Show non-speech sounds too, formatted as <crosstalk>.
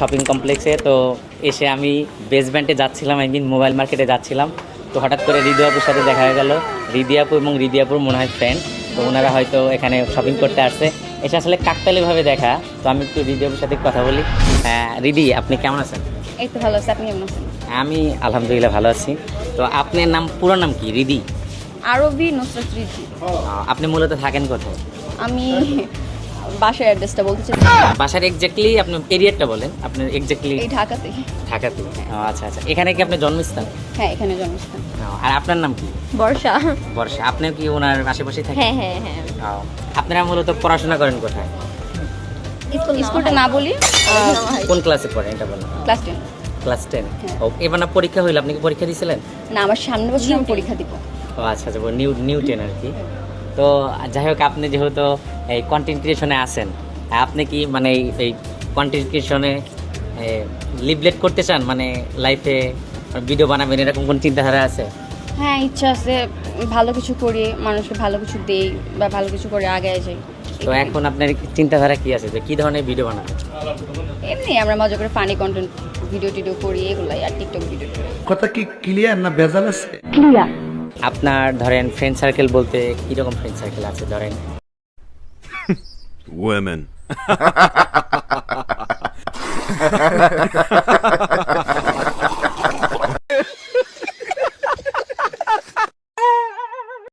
Shopping কমপ্লেক্সে তো এসে আমি বেসব্যান্ডে যাচ্ছিলাম একদিন মোবাইল মার্কেটে যাচ্ছিলাম। তো হঠাৎ করে রিদি আপুর সাথে দেখা হয়ে গেল। রিদি আপু এবং রিদি আপুর মনে হয় ফ্রেন্ড তো ওনারা হয়তো এখানে শপিং করতে আসছে। এসে আসলে কাকতালিভাবে দেখা তো আমি একটু রিদি আপুর সাথে কথা বলি। হ্যাঁ রিদি আপনি কেমন আছেন? এই তো ভালো আছে আপনি কেমন আছেন? আমি আলহামদুলিল্লাহ ভালো আছি। তো আপনার নাম পুরো নাম কি রিদি আরবি নুসরাত আহ, আপনি মূলত থাকেন কোথায়? আমি বাসার অ্যাড্রেসটা বলতে চাই বাসার এক্স্যাক্টলি আপনি এরিয়াটা বলেন। আপনার এক্স্যাক্টলি এই ঢাকাতে ঢাকাতে আচ্ছা আচ্ছা। এখানে কি আপনার জন্মস্থান? হ্যাঁ এখানে জন্মস্থান। আর আপনার নাম কি? বর্ষা। বর্ষা। আপনিও কি ওনার আশেপাশে থাকেন? হ্যাঁ হ্যাঁ হ্যাঁ। আপনারা মূলত পড়াশোনা করেন কোথায়? স্কুলটা না বলি। কোন ক্লাসে পড়েন এটা বলেন। ক্লাস টেন ক্লাস টেন হ্যাঁ। এবার না পরীক্ষা হইল? আপনি কি পরীক্ষা দিয়েছিলেন না আমার সামনে বছর আমি পরীক্ষা দিব। ও আচ্ছা আচ্ছা নিউ নিউ টেন আর কি। তো যাই হোক আপনি যেহেতু এই কন্টেন্ট ক্রিয়েশনে আছেন আপনি কি মানে এই- কন্টেন্ট ক্রিয়েশনে লিভলেট করতে চান? মানে লাইফে ভিডিও বানাবেন এরকম কোন চিন্তাধারা আছে? হ্যাঁ ইচ্ছা আছে ভালো কিছু করি মানুষকে ভালো কিছু দেই বা ভালো কিছু করে আগে যাই। তো এখন আপনার চিন্তাধারা কি আছে? যে কি ধরনের ভিডিও বানাবেন? এমনি আমরা মজা করে ফানি কন্টেন্ট ভিডিও টিডিও করি এগুলাই আর টিকটক ভিডিও কথা কি ক্লিয়ার না ভেজাল আছে? আপনার ধরেন ফ্রেন্ড সার্কেল বলতে কি রকম ফ্রেন্ড সার্কেল আছে ধরেন Women. <laughs>